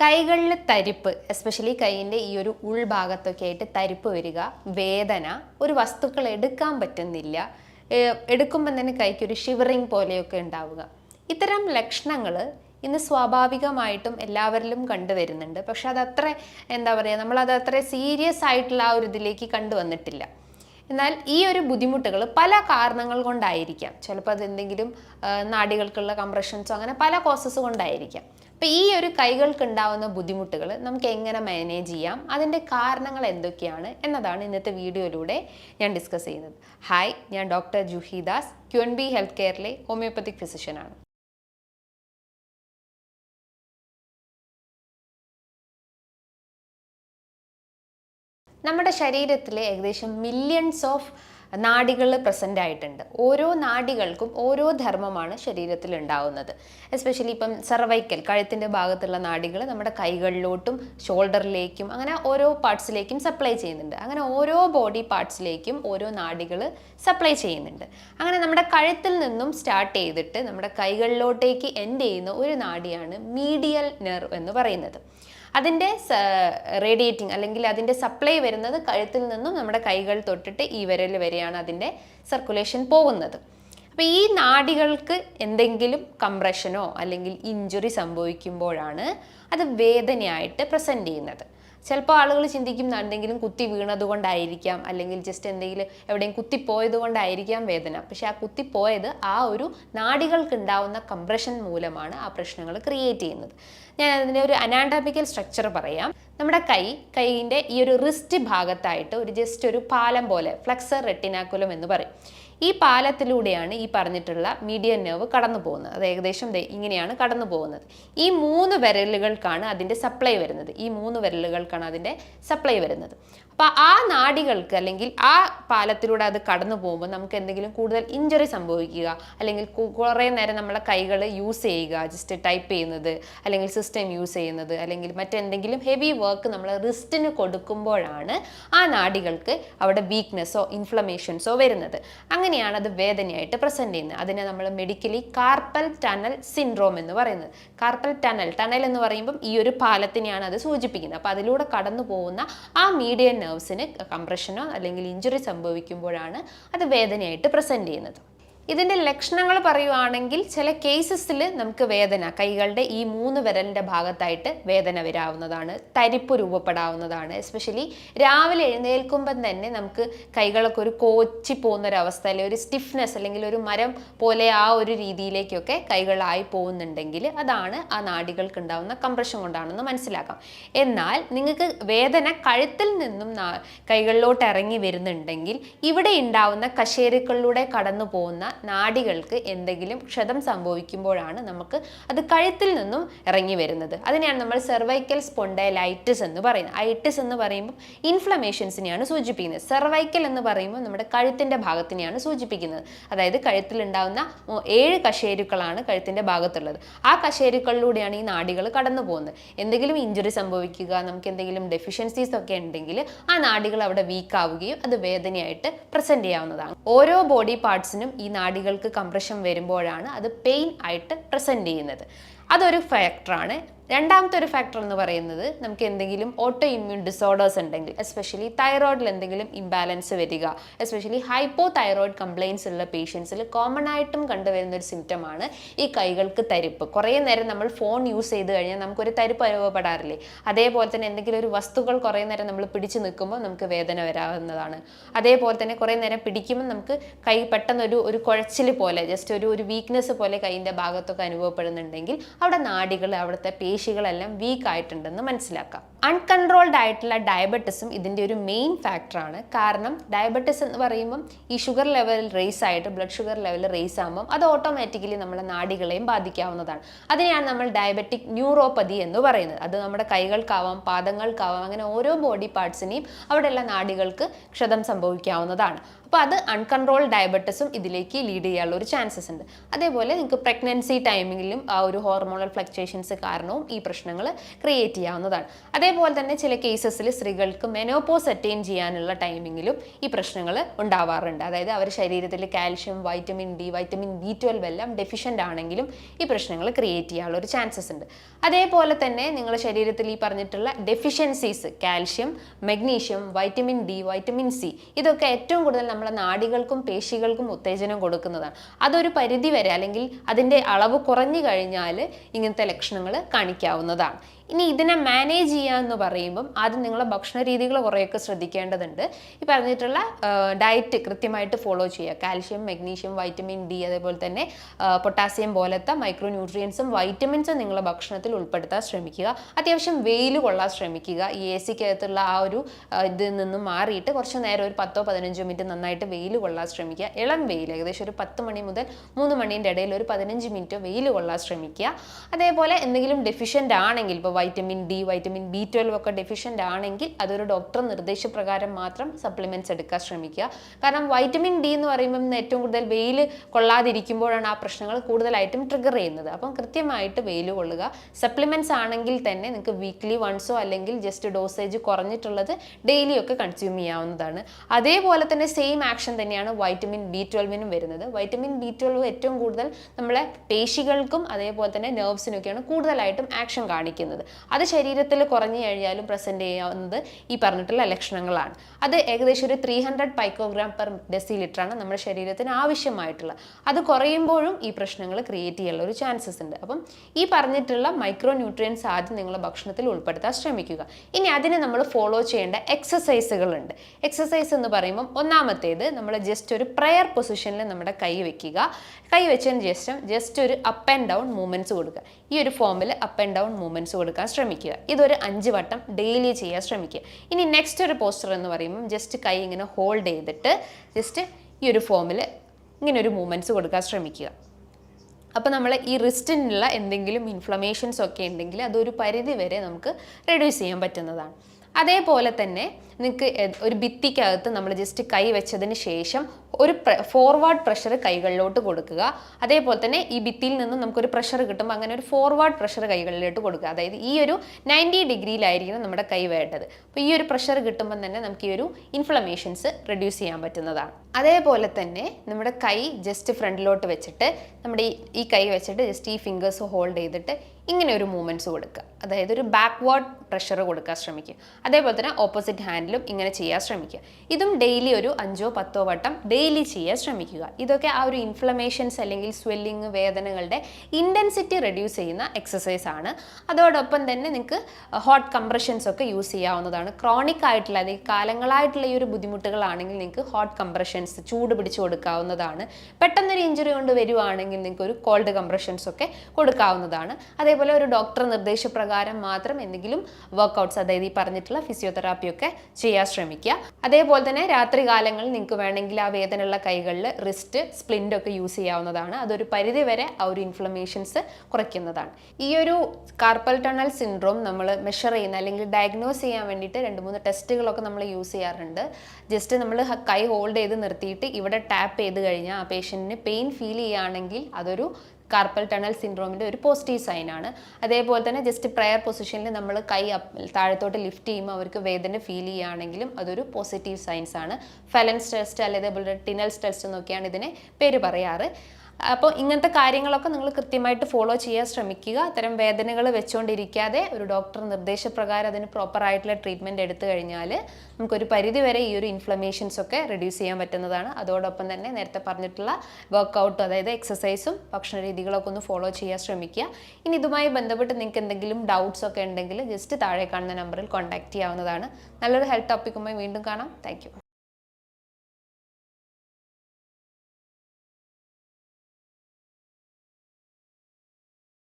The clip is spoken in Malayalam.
കൈകളിൽ തരിപ്പ് എസ്പെഷ്യലി കൈയിന്റെ ഈ ഒരു ഉൾഭാഗത്തൊക്കെ ആയിട്ട് തരിപ്പ് വരിക വേദന ഒരു വസ്തുക്കൾ എടുക്കാൻ പറ്റുന്നില്ല എടുക്കുമ്പോൾ തന്നെ കൈക്ക് ഒരു ഷിവറിങ് പോലെയൊക്കെ ഉണ്ടാവുക. ഇത്തരം ലക്ഷണങ്ങൾ ഇന്ന് സ്വാഭാവികമായിട്ടും എല്ലാവരിലും കണ്ടുവരുന്നുണ്ട് പക്ഷെ അതത്ര എന്താ പറയുക നമ്മളത് അത്ര സീരിയസ് ആയിട്ടുള്ള ആ ഒരു ഇതിലേക്ക് കണ്ടുവന്നിട്ടില്ല എന്നാൽ ഈ ഒരു ബുദ്ധിമുട്ടുകൾ പല കാരണങ്ങൾ കൊണ്ടായിരിക്കാം. ചിലപ്പോൾ അത് എന്തെങ്കിലും നാടികൾക്കുള്ള കംപ്രഷൻസോ അങ്ങനെ പല കോസസ് കൊണ്ടായിരിക്കാം. അപ്പോൾ ഈ ഒരു കൈകൾക്ക് ഉണ്ടാവുന്ന ബുദ്ധിമുട്ടുകൾ നമുക്ക് എങ്ങനെ മാനേജ് ചെയ്യാം? അതിന്റെ കാരണങ്ങൾ എന്തൊക്കെയാണ് എന്നതാണ് ഇന്നത്തെ വീഡിയോയിലൂടെ ഞാൻ ഡിസ്കസ് ചെയ്യുന്നത്. ഹായ് ഞാൻ doctor Juhidas Q N B health കെയറിലെ homeopathic ഫിസിഷ്യനാണ് നമ്മുടെ ശരീരത്തിലെ ഏകദേശം മില്യൺസ് ഓഫ് നാഡികൾ പ്രസന്റ് ആയിട്ടുണ്ട്. ഓരോ നാഡികൾക്കും ഓരോ ധർമ്മമാണ് ശരീരത്തിൽ ഉണ്ടാവുന്നത്. എസ്പെഷ്യലി ഇപ്പം സർവൈക്കൽ കഴുത്തിന്റെ ഭാഗത്തുള്ള നാഡികൾ നമ്മുടെ കൈകളിലോട്ടും ഷോൾഡറിലേക്കും അങ്ങനെ ഓരോ പാർട്സിലേക്കും സപ്ലൈ ചെയ്യുന്നുണ്ട്. അങ്ങനെ ഓരോ ബോഡി പാർട്സിലേക്കും ഓരോ നാഡികൾ സപ്ലൈ ചെയ്യുന്നുണ്ട്. അങ്ങനെ നമ്മുടെ കഴുത്തിൽ നിന്നും സ്റ്റാർട്ട് ചെയ്തിട്ട് നമ്മുടെ കൈകളിലോട്ടേക്ക് എൻഡ് ചെയ്യുന്ന ഒരു നാഡിയാണ് മീഡിയൽ നെർവ് എന്ന് പറയുന്നത്. അതിന്റെ റേഡിയേറ്റിംഗ് അല്ലെങ്കിൽ അതിന്റെ സപ്ലൈ വരുന്നത് കഴുത്തിൽ നിന്നും നമ്മുടെ കൈകൾ തൊട്ടിട്ട് ഈ വിരൽ വരെയാണ് അതിന്റെ സർക്കുലേഷൻ പോകുന്നത്. അപ്പോൾ ഈ നാടികൾക്ക് എന്തെങ്കിലും കംപ്രഷനോ അല്ലെങ്കിൽ ഇഞ്ചുറി സംഭവിക്കുമ്പോഴാണ് അത് വേദനയായിട്ട് പ്രസന്റ് ചെയ്യുന്നത്. ചിലപ്പോൾ ആളുകൾ ചിന്തിക്കും എന്തെങ്കിലും കുത്തി വീണത് കൊണ്ടായിരിക്കാം അല്ലെങ്കിൽ ജസ്റ്റ് എന്തെങ്കിലും എവിടെയും കുത്തിപ്പോയത് കൊണ്ടായിരിക്കാം വേദന. പക്ഷേ ആ കുത്തിപ്പോയത് ആ ഒരു നാഡികൾക്ക് ഉണ്ടാവുന്ന കംപ്രഷൻ മൂലമാണ് ആ പ്രശ്നങ്ങൾ ക്രിയേറ്റ് ചെയ്യുന്നത്. ഞാൻ അതിന്റെ ഒരു അനാട്ടമിക്കൽ സ്ട്രക്ചർ പറയാം. നമ്മുടെ കൈ കൈയിന്റെ ഈ ഒരു റിസ്റ്റ് ഭാഗത്തായിട്ട് ഒരു ജസ്റ്റ് ഒരു പാലം പോലെ ഫ്ലെക്സർ റെട്ടിനാക്കുലം എന്ന് പറയും. ഈ പാലത്തിലൂടെയാണ് ഈ പറഞ്ഞിട്ടുള്ള മീഡിയൻ നെർവ് കടന്നു പോകുന്നത്. അത് ഏകദേശം ഇങ്ങനെയാണ് കടന്നു പോകുന്നത്. ഈ മൂന്ന് വിരലുകൾക്കാണ് അതിന്റെ സപ്ലൈ വരുന്നത്. ഈ മൂന്ന് വിരലുകൾക്കാണ് അതിന്റെ സപ്ലൈ വരുന്നത്. അപ്പോൾ ആ നാടികൾക്ക് അല്ലെങ്കിൽ ആ പാലത്തിലൂടെ അത് കടന്നു പോകുമ്പോൾ നമുക്ക് എന്തെങ്കിലും കൂടുതൽ ഇഞ്ചറി സംഭവിക്കുക അല്ലെങ്കിൽ കുറേ നേരം നമ്മളെ കൈകൾ യൂസ് ചെയ്യുക ജസ്റ്റ് ടൈപ്പ് ചെയ്യുന്നത് അല്ലെങ്കിൽ സിസ്റ്റം യൂസ് ചെയ്യുന്നത് അല്ലെങ്കിൽ മറ്റെന്തെങ്കിലും ഹെവി വർക്ക് നമ്മൾ റിസ്റ്റിന് കൊടുക്കുമ്പോഴാണ് ആ നാടികൾക്ക് അവിടെ വീക്ക്നെസ്സോ ഇൻഫ്ലമേഷൻസോ വരുന്നത്. അങ്ങനെയാണ് അത് വേദനയായിട്ട് പ്രസന്റ് ചെയ്യുന്നത്. അതിനെ നമ്മൾ മെഡിക്കലി കാർപ്പൽ ടണൽ സിൻഡ്രോം എന്ന് പറയുന്നത്. കാർപ്പൽ ടണൽ ടണൽ എന്ന് പറയുമ്പം ഈ ഒരു പാലത്തിനെയാണ് അത് സൂചിപ്പിക്കുന്നത്. അപ്പോൾ അതിലൂടെ കടന്നു പോകുന്ന ആ മീഡിയൻ നെർവ്സിന് കംപ്രഷനോ അല്ലെങ്കിൽ ഇഞ്ചുറി സംഭവിക്കുമ്പോഴാണ് അത് വേദനയായിട്ട് പ്രസന്റ് ചെയ്യുന്നത്. ഇതിന്റെ ലക്ഷണങ്ങൾ പറയുവാണെങ്കിൽ ചില കേസസിൽ നമുക്ക് വേദന കൈകളുടെ ഈ മൂന്ന് വിരലിന്റെ ഭാഗത്തായിട്ട് വേദന വരാവുന്നതാണ് തരിപ്പ് രൂപപ്പെടാവുന്നതാണ്. എസ്പെഷ്യലി രാവിലെ എഴുന്നേൽക്കുമ്പം തന്നെ നമുക്ക് കൈകളൊക്കെ ഒരു കോച്ചി പോകുന്ന ഒരു അവസ്ഥ അല്ലെങ്കിൽ ഒരു സ്റ്റിഫ്നെസ് അല്ലെങ്കിൽ ഒരു മരം പോലെ ആ ഒരു രീതിയിലേക്കൊക്കെ കൈകളായി പോകുന്നുണ്ടെങ്കിൽ അതാണ് ആ നാഡികൾക്ക് ഉണ്ടാവുന്ന കംപ്രഷൻ കൊണ്ടാണെന്ന് മനസ്സിലാക്കാം. എന്നാൽ നിങ്ങൾക്ക് വേദന കഴുത്തിൽ നിന്നും കൈകളിലോട്ട് ഇറങ്ങി വരുന്നുണ്ടെങ്കിൽ ഇവിടെ ഉണ്ടാവുന്ന കശേരുക്കളിലൂടെ കടന്നു പോകുന്ന നാഡികൾക്ക് എന്തെങ്കിലും ക്ഷതം സംഭവിക്കുമ്പോഴാണ് നമുക്ക് അത് കഴുത്തിൽ നിന്നും ഇറങ്ങി വരുന്നത്. അതിനെയാണ് നമ്മൾ സെർവൈക്കൽ സ്പോണ്ടൈലൈറ്റിസ് എന്ന് പറയുന്നത്. ഐറ്റിസ് എന്ന് പറയുമ്പോൾ ഇൻഫ്ലമേഷൻസിനെയാണ് സൂചിപ്പിക്കുന്നത്. സെർവൈക്കൽ എന്ന് പറയുമ്പോൾ നമ്മുടെ കഴുത്തിന്റെ ഭാഗത്തിനെയാണ് സൂചിപ്പിക്കുന്നത്. അതായത് കഴുത്തിൽ ഉണ്ടാവുന്ന മു- ഏഴ് കശേരുക്കളാണ് കഴുത്തിന്റെ ഭാഗത്തുള്ളത്. ആ കശേരുക്കളിലൂടെയാണ് ഈ നാടികൾ കടന്നു പോകുന്നത്. എന്തെങ്കിലും ഇഞ്ചുറി സംഭവിക്കുക നമുക്ക് എന്തെങ്കിലും ഡെഫിഷ്യൻസീസ് ഒക്കെ ഉണ്ടെങ്കിൽ ആ നാടികൾ അവിടെ വീക്കാവുകയും അത് വേദനയായിട്ട് പ്രസന്റ് ചെയ്യാവുന്നതാണ്. ഓരോ ബോഡി പാർട്സിനും ഈ നാഡികൾക്ക് കംപ്രഷൻ വരുമ്പോഴാണ് അത് പെയിൻ ആയിട്ട് പ്രസന്റ് ചെയ്യുന്നത്. അതൊരു ഫാക്ടറാണ് രണ്ടാമത്തെ ഒരു ഫാക്ടർ എന്ന് പറയുന്നത് നമുക്ക് എന്തെങ്കിലും ഓട്ടോ ഇമ്മ്യൂൺ ഡിസോർഡേഴ്സ് ഉണ്ടെങ്കിൽ എസ്പെഷ്യലി തൈറോയിഡിൽ എന്തെങ്കിലും ഇംബാലൻസ് വരിക എസ്പെഷ്യലി ഹൈപ്പോ തൈറോയിഡ് കംപ്ലയിൻസ് ഉള്ള പേഷ്യൻസിൽ കോമൺ ആയിട്ടും കണ്ടുവരുന്ന ഒരു സിംറ്റമാണ് ഈ കൈകൾക്ക് തരിപ്പ്. കുറേ നേരം നമ്മൾ ഫോൺ യൂസ് ചെയ്ത് കഴിഞ്ഞാൽ നമുക്കൊരു തരിപ്പ് അനുഭവപ്പെടാറില്ലേ? അതേപോലെ തന്നെ എന്തെങ്കിലും ഒരു വസ്തുക്കൾ കുറേ നേരം നമ്മൾ പിടിച്ചു നിൽക്കുമ്പോൾ നമുക്ക് വേദന വരാവുന്നതാണ്. അതേപോലെ തന്നെ കുറേ നേരം പിടിക്കുമ്പോൾ നമുക്ക് കൈ പെട്ടെന്ന് ഒരു കുഴച്ചിൽ പോലെ ജസ്റ്റ് ഒരു ഒരു വീക്ക്നെസ് പോലെ കൈയിന്റെ ഭാഗത്തൊക്കെ അനുഭവപ്പെടുന്നുണ്ടെങ്കിൽ അവിടെ നാടികൾ അവിടുത്തെ പേശികളെല്ലാം വീക്ക് ആയിട്ടുണ്ടെന്ന് മനസ്സിലാക്കാം. അൺകൺട്രോൾഡ് ആയിട്ടുള്ള ഡയബറ്റിസും ഇതിന്റെ ഒരു മെയിൻ ഫാക്ടറാണ് കാരണം ഡയബറ്റിസ് എന്ന് പറയുമ്പം ഈ ഷുഗർ ലെവൽ റേസ് ആയിട്ട് ബ്ലഡ് ഷുഗർ ലെവൽ റേസ് ആകുമ്പം അത് ഓട്ടോമാറ്റിക്കലി നമ്മുടെ നാടികളെയും ബാധിക്കാവുന്നതാണ്. അതിനെയാണ് നമ്മൾ ഡയബറ്റിക് ന്യൂറോപ്പതി എന്ന് പറയുന്നത്. അത് നമ്മുടെ കൈകൾക്കാവാം പാദങ്ങൾക്കാവാം അങ്ങനെ ഓരോ ബോഡി പാർട്സിനെയും അവിടെയുള്ള നാടികൾക്ക് ക്ഷതം സംഭവിക്കാവുന്നതാണ്. അപ്പോൾ അത് അൺകൺട്രോൾഡ് ഡയബറ്റിസും ഇതിലേക്ക് ലീഡ് ചെയ്യാനുള്ള ഒരു ചാൻസസ് ഉണ്ട്. അതേപോലെ നിങ്ങൾക്ക് പ്രഗ്നൻസി ടൈമിങ്ങിലും ആ ഒരു ഹോർമോണൽ ഫ്ലക്ച്വേഷൻസ് കാരണവും ഈ പ്രശ്നങ്ങൾ ക്രിയേറ്റ് ചെയ്യാവുന്നതാണ്. അതേപോലെ തന്നെ ചില കേസസിൽ സ്ത്രീകൾക്ക് മെനോപോസ് അറ്റൈൻ ചെയ്യാനുള്ള ടൈമിങ്ങിലും ഈ പ്രശ്നങ്ങൾ ഉണ്ടാവാറുണ്ട്. അതായത് അവർ ശരീരത്തിൽ calcium vitamin D vitamin B twelve എല്ലാം ഡെഫിഷ്യന്റ് ആണെങ്കിലും ഈ പ്രശ്നങ്ങൾ ക്രിയേറ്റ് ചെയ്യാനുള്ള ഒരു ചാൻസസ് ഉണ്ട്. അതേപോലെ തന്നെ നിങ്ങളുടെ ശരീരത്തിൽ ഈ പറഞ്ഞിട്ടുള്ള deficiencies calcium magnesium vitamin D vitamin C ഇതൊക്കെ ഏറ്റവും കൂടുതൽ നമ്മുടെ നാടികൾക്കും പേശികൾക്കും ഉത്തേജനം കൊടുക്കുന്നതാണ്. അതൊരു പരിധി വരെ അല്ലെങ്കിൽ അതിന്റെ അളവ് കുറഞ്ഞു കഴിഞ്ഞാൽ ഇങ്ങനത്തെ ലക്ഷണങ്ങൾ കാണിക്കാവുന്നതാണ്. ഇനി ഇതിനെ മാനേജ് ചെയ്യുക എന്ന് പറയുമ്പം ആദ്യം നിങ്ങളെ ഭക്ഷണ രീതികൾ കുറേയൊക്കെ ശ്രദ്ധിക്കേണ്ടതുണ്ട്. ഈ പറഞ്ഞിട്ടുള്ള ഡയറ്റ് കൃത്യമായിട്ട് ഫോളോ ചെയ്യുക. കാൽഷ്യം മഗ്നീഷ്യം വൈറ്റമിൻ ഡി അതേപോലെ തന്നെ പൊട്ടാസ്യം പോലത്തെ മൈക്രോ ന്യൂട്രിയൻസും വൈറ്റമിൻസും നിങ്ങളെ ഭക്ഷണത്തിൽ ഉൾപ്പെടുത്താൻ ശ്രമിക്കുക. അത്യാവശ്യം വെയിൽ കൊള്ളാൻ ശ്രമിക്കുക. ഈ എ സിക്കകത്തുള്ള ആ ഒരു ഇതിൽ നിന്നും മാറിയിട്ട് കുറച്ച് നേരം ഒരു പത്തോ പതിനഞ്ചോ മിനിറ്റ് നന്നായിട്ട് വെയിൽ കൊള്ളാൻ ശ്രമിക്കുക. ഇളം വെയിൽ ഏകദേശം ഒരു പത്ത് മണി മുതൽ മൂന്ന് മണീന്റെ ഇടയിൽ ഒരു പതിനഞ്ച് മിനിറ്റ് വെയിൽ കൊള്ളാൻ ശ്രമിക്കുക. അതേപോലെ എന്തെങ്കിലും ഡെഫിഷ്യന്റ് ആണെങ്കിൽ ഇപ്പോൾ vitamin D vitamin B twelve ഒക്കെ ഡെഫിഷ്യന്റ് ആണെങ്കിൽ അതൊരു ഡോക്ടർ നിർദ്ദേശപ്രകാരം മാത്രം സപ്ലിമെന്റ്സ് എടുക്കാൻ ശ്രമിക്കുക. കാരണം വൈറ്റമിൻ ഡി എന്ന് പറയുമ്പം ഏറ്റവും കൂടുതൽ വെയിൽ കൊള്ളാതിരിക്കുമ്പോഴാണ് ആ പ്രശ്നങ്ങൾ കൂടുതലായിട്ടും ട്രിഗർ ചെയ്യുന്നത്. അപ്പം കൃത്യമായിട്ട് വെയിൽ കൊള്ളുക. സപ്ലിമെന്റ്സ് ആണെങ്കിൽ തന്നെ നിങ്ങൾക്ക് വീക്ക്ലി വൺസോ അല്ലെങ്കിൽ ജസ്റ്റ് ഡോസേജ് കുറഞ്ഞിട്ടുള്ളത് ഡെയിലി ഒക്കെ കൺസ്യൂം ചെയ്യാവുന്നതാണ്. അതേപോലെ തന്നെ സെയിം ആക്ഷൻ തന്നെയാണ് വൈറ്റമിൻ ബി ട്വൽവിനും വരുന്നത്. വൈറ്റമിൻ ബി ട്വൽവ് ഏറ്റവും കൂടുതൽ നമ്മളെ പേശികൾക്കും അതേപോലെ തന്നെ നെർവ്സിനൊക്കെയാണ് കൂടുതലായിട്ടും ആക്ഷൻ കാണിക്കുന്നത്. അത് ശരീരത്തിൽ കുറഞ്ഞു കഴിഞ്ഞാലും പ്രസന്റ് ചെയ്യാവുന്നത് ഈ പറഞ്ഞിട്ടുള്ള ലക്ഷണങ്ങളാണ്. അത് ഏകദേശം ഒരു three hundred picogram per deci ലിറ്ററാണ് നമ്മുടെ ശരീരത്തിന് ആവശ്യമായിട്ടുള്ള. അത് കുറയുമ്പോഴും ഈ പ്രശ്നങ്ങൾ ക്രിയേറ്റ് ചെയ്യാനുള്ള ഒരു ചാൻസസ് ഉണ്ട്. അപ്പം ഈ പറഞ്ഞിട്ടുള്ള മൈക്രോ ന്യൂട്രിയൻസ് ആദ്യം നിങ്ങളുടെ ഭക്ഷണത്തിൽ ഉൾപ്പെടുത്താൻ ശ്രമിക്കുക. ഇനി അതിന് നമ്മൾ ഫോളോ ചെയ്യേണ്ട എക്സസൈസുകളുണ്ട് എക്സസൈസ് എന്ന് പറയുമ്പം ഒന്നാമത്തേത് നമ്മൾ ജസ്റ്റ് ഒരു പ്രയർ പൊസിഷനിൽ നമ്മുടെ കൈ വെക്കുക. കൈ വെച്ചതിന് ശേഷം ജസ്റ്റ് ഒരു അപ്പ് ആൻഡ് ഡൗൺ മൂവ്മെന്റ്സ് കൊടുക്കുക. ഈ ഒരു ഫോമിൽ അപ്പ് ആൻഡ് ഡൗൺ മൂവ്മെന്റ്സ് കൊടുക്കാൻ ശ്രമിക്കുക. ഇതൊരു അഞ്ച് വട്ടം ഡെയിലി ചെയ്യാൻ ശ്രമിക്കുക. ഇനി നെക്സ്റ്റ് ഒരു പോസ്റ്റർ എന്ന് പറയുമ്പം ജസ്റ്റ് കൈ ഇങ്ങനെ ഹോൾഡ് ചെയ്തിട്ട് ജസ്റ്റ് ഈ ഒരു ഫോമിൽ ഇങ്ങനെ ഒരു മൂവ്മെന്റ്സ് കൊടുക്കാൻ ശ്രമിക്കുക. അപ്പോൾ നമ്മൾ ഈ റിസ്റ്റിനുള്ള എന്തെങ്കിലും ഇൻഫ്ലമേഷൻസ് ഒക്കെ ഉണ്ടെങ്കിൽ അതൊരു പരിധി വരെ നമുക്ക് റെഡ്യൂസ് ചെയ്യാൻ പറ്റുന്നതാണ്. അതേപോലെ തന്നെ നിങ്ങൾക്ക് ഒരു ഭിത്തിക്കകത്ത് നമ്മൾ ജസ്റ്റ് കൈ വെച്ചതിന് ശേഷം ഒരു ഫോർവേഡ് പ്രഷർ കൈകളിലോട്ട് കൊടുക്കുക. അതേപോലെ തന്നെ ഈ ഭിത്തിയിൽ നിന്നും നമുക്കൊരു പ്രഷർ കിട്ടുമ്പോൾ അങ്ങനെ ഒരു ഫോർവേഡ് പ്രഷർ കൈകളിലോട്ട് കൊടുക്കുക. അതായത് ഈ ഒരു നയന്റി ഡിഗ്രിയിലായിരിക്കണം നമ്മുടെ കൈ വേണ്ടത്. അപ്പോൾ ഈ ഒരു പ്രഷർ കിട്ടുമ്പോൾ തന്നെ നമുക്ക് ഈ ഒരു ഇൻഫ്ലമേഷൻസ് റെഡ്യൂസ് ചെയ്യാൻ പറ്റുന്നതാണ്. അതേപോലെ തന്നെ നമ്മുടെ കൈ ജസ്റ്റ് ഫ്രണ്ടിലോട്ട് വെച്ചിട്ട് നമ്മുടെ ഈ- കൈ വെച്ചിട്ട് ജസ്റ്റ് ഈ ഫിംഗേഴ്സ് ഹോൾഡ് ചെയ്തിട്ട് ഇങ്ങനെ ഒരു മൂവ്മെന്റ്സ് കൊടുക്കുക. അതായത് ഒരു ബാക്ക്വേർഡ് പ്രഷർ കൊടുക്കാൻ ശ്രമിക്കുക. അതേപോലെ തന്നെ ഓപ്പോസിറ്റ് ഹാൻഡിലും ഇങ്ങനെ ചെയ്യാൻ ശ്രമിക്കുക. ഇതും ഡെയിലി ഒരു അഞ്ചോ പത്തോ വട്ടം ഡെയിലി ചെയ്യാൻ ശ്രമിക്കുക. ഇതൊക്കെ ആ ഒരു ഇൻഫ്ലമേഷൻസ് അല്ലെങ്കിൽ സ്വെല്ലിങ് വേദനകളുടെ ഇന്റൻസിറ്റി റെഡ്യൂസ് ചെയ്യുന്ന എക്സസൈസ് ആണ്. അതോടൊപ്പം തന്നെ നിങ്ങൾക്ക് ഹോട്ട് കംപ്രഷൻസ് ഒക്കെ യൂസ് ചെയ്യാവുന്നതാണ്. ക്രോണിക് ആയിട്ടുള്ള അല്ലെങ്കിൽ കാലങ്ങളായിട്ടുള്ള ഈ ഒരു ബുദ്ധിമുട്ടുകളാണെങ്കിൽ നിങ്ങൾക്ക് ഹോട്ട് കംപ്രഷൻസ് ചൂട് പിടിച്ചു കൊടുക്കാവുന്നതാണ്. പെട്ടെന്നൊരു ഇഞ്ചുറി കൊണ്ട് വരുവാണെങ്കിൽ നിങ്ങൾക്ക് ഒരു കോൾഡ് കംപ്രഷൻസ് ഒക്കെ കൊടുക്കാവുന്നതാണ്. അതേപോലെ ഒരു ഡോക്ടർ നിർദ്ദേശപ്രകാരം മാത്രം എന്തെങ്കിലും വർക്കൗട്ട്സ് അതായത് ഈ പറഞ്ഞിട്ടുള്ള ഫിസിയോതെറാപ്പി ഒക്കെ ചെയ്യാൻ ശ്രമിക്കുക. അതേപോലെ തന്നെ രാത്രി കാലങ്ങളിൽ നിങ്ങൾക്ക് വേണമെങ്കിൽ ആ വേദനയുള്ള കൈകളിൽ റിസ്റ്റ് സ്പ്ലിന്റ് ഒക്കെ യൂസ് ചെയ്യാവുന്നതാണ്. അതൊരു പരിധി വരെ ആ ഒരു ഇൻഫ്ലമേഷൻസ് കുറയ്ക്കുന്നതാണ്. ഈ ഒരു കാർപ്പൽ ടണൽ സിൻഡ്രോം നമ്മൾ മെഷർ ചെയ്യുന്ന അല്ലെങ്കിൽ ഡയഗ്നോസ് ചെയ്യാൻ വേണ്ടിയിട്ട് രണ്ട് മൂന്ന് ടെസ്റ്റുകളൊക്കെ നമ്മൾ യൂസ് ചെയ്യാറുണ്ട്. ജസ്റ്റ് നമ്മൾ കൈ ഹോൾഡ് ചെയ്ത് നിർത്തിയിട്ട് ഇവിടെ ടാപ്പ് ചെയ്ത് കഴിഞ്ഞാൽ ആ പേഷ്യന്റിന് പെയിൻ ഫീൽ ചെയ്യുകയാണെങ്കിൽ അതൊരു കാർപ്പൽ ടണൽ സിൻഡ്രോമിന്റെ ഒരു പോസിറ്റീവ് സൈൻ ആണ്. അതേപോലെ തന്നെ ജസ്റ്റ് പ്രയർ പൊസിഷനിൽ നമ്മൾ കൈ താഴത്തോട്ട് ലിഫ്റ്റ് ചെയ്യുമ്പോൾ അവർക്ക് വേദന ഫീൽ ചെയ്യുകയാണെങ്കിലും അതൊരു പോസിറ്റീവ് സൈൻസ് ആണ്. ടെസ്റ്റ് അല്ലെങ്കിൽ അതേപോലെ ടിനൽസ് ടെസ്റ്റ് എന്നൊക്കെയാണ് ഇതിനെ പേര് പറയാറ്. അപ്പോൾ ഇങ്ങനത്തെ കാര്യങ്ങളൊക്കെ നിങ്ങൾ കൃത്യമായിട്ട് ഫോളോ ചെയ്യാൻ ശ്രമിക്കുക. അത്തരം വേദനകൾ വെച്ചുകൊണ്ടിരിക്കാതെ ഒരു ഡോക്ടർ നിർദ്ദേശപ്രകാരം അതിന് പ്രോപ്പർ ആയിട്ടുള്ള ട്രീറ്റ്മെന്റ് എടുത്തു കഴിഞ്ഞാൽ നമുക്കൊരു പരിധിവരെ ഈ ഒരു ഇൻഫ്ലമേഷൻസ് ഒക്കെ റിഡ്യൂസ് ചെയ്യാൻ പറ്റുന്നതാണ്. അതോടൊപ്പം തന്നെ നേരത്തെ പറഞ്ഞിട്ടുള്ള വർക്കൗട്ട് അതായത് എക്സസൈസും ഭക്ഷണ രീതികളൊക്കെ ഒന്ന് ഫോളോ ചെയ്യാൻ ശ്രമിക്കുക. ഇനി ഇതുമായി ബന്ധപ്പെട്ട് നിങ്ങൾക്ക് എന്തെങ്കിലും ഡൗട്ട്സ് ഒക്കെ ഉണ്ടെങ്കിൽ ജസ്റ്റ് താഴെ കാണുന്ന നമ്പറിൽ കോൺടാക്റ്റ് ചെയ്യാവുന്നതാണ്. നല്ലൊരു ഹെൽത്ത് ടോപ്പിക്കുമായി വീണ്ടും കാണാം. താങ്ക്